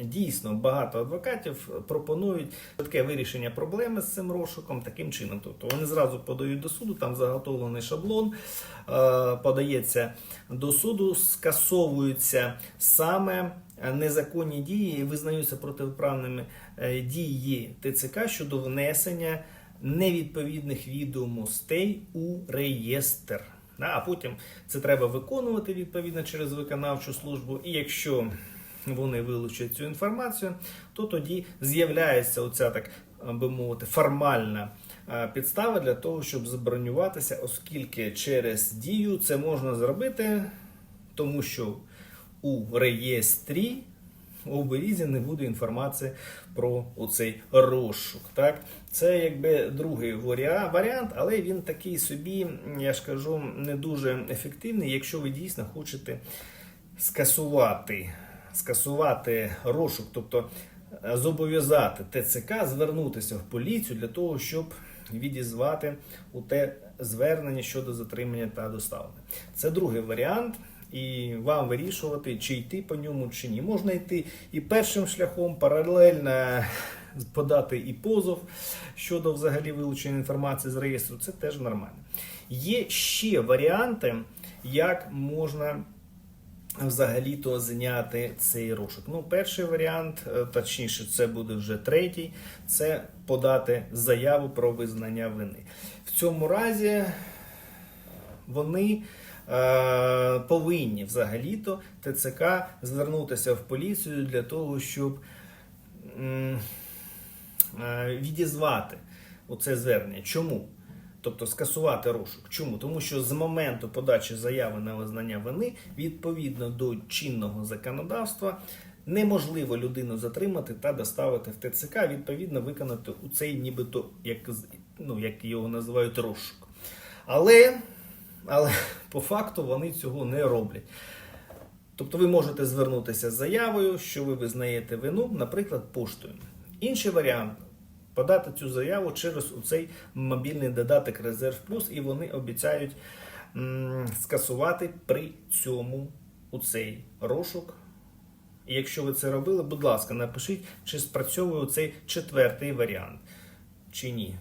Дійсно, багато адвокатів пропонують таке вирішення проблеми з цим розшуком таким чином. Тобто вони зразу подають до суду, там заготовлений шаблон, е, подається до суду, скасовуються саме незаконні дії і визнаються протиправними е, дії ТЦК щодо внесення невідповідних відомостей у реєстр. А потім це треба виконувати відповідно через виконавчу службу. І якщо вони вилучать цю інформацію, то тоді з'являється оця так би мовити формальна е, підстава для того, щоб забронюватися, оскільки через дію це можна зробити, тому що у реєстрі у берізі не буде інформації про оцей розшук. Так? Це якби другий варіант, але він такий собі, я ж кажу, не дуже ефективний, якщо ви дійсно хочете скасувати, скасувати розшук, тобто е, зобов'язати ТЦК звернутися в поліцію для того, щоб відізвати у те звернення щодо затримання та доставлення. Це другий варіант. І вам вирішувати, чи йти по ньому, чи ні. Можна йти і першим шляхом, паралельно подати і позов щодо взагалі вилучення інформації з реєстру. Це теж нормально. Є ще варіанти, як можна взагалі-то зняти цей розшук. Ну, перший варіант, е, точніше, це буде вже третій, це подати заяву про визнання вини. В цьому разі вони е, повинні взагалі-то ТЦК звернутися в поліцію для того, щоб е, відізвати оце звернення. Чому? Тобто скасувати розшук. Чому? Тому що з моменту подачі заяви на визнання вини відповідно до чинного законодавства неможливо людину затримати та доставити в ТЦК, відповідно виконати у цей нібито, як, ну, як його називають, розшук. Але, але по факту вони цього не роблять. Тобто ви можете звернутися з заявою, що ви визнаєте вину, наприклад, поштою. Інший варіант подати цю заяву через цей мобільний додаток Резерв Плюс, і вони обіцяють скасувати при цьому у цей розшук. І якщо ви це робили, будь ласка, напишіть, чи спрацьовує цей четвертий варіант, чи ні.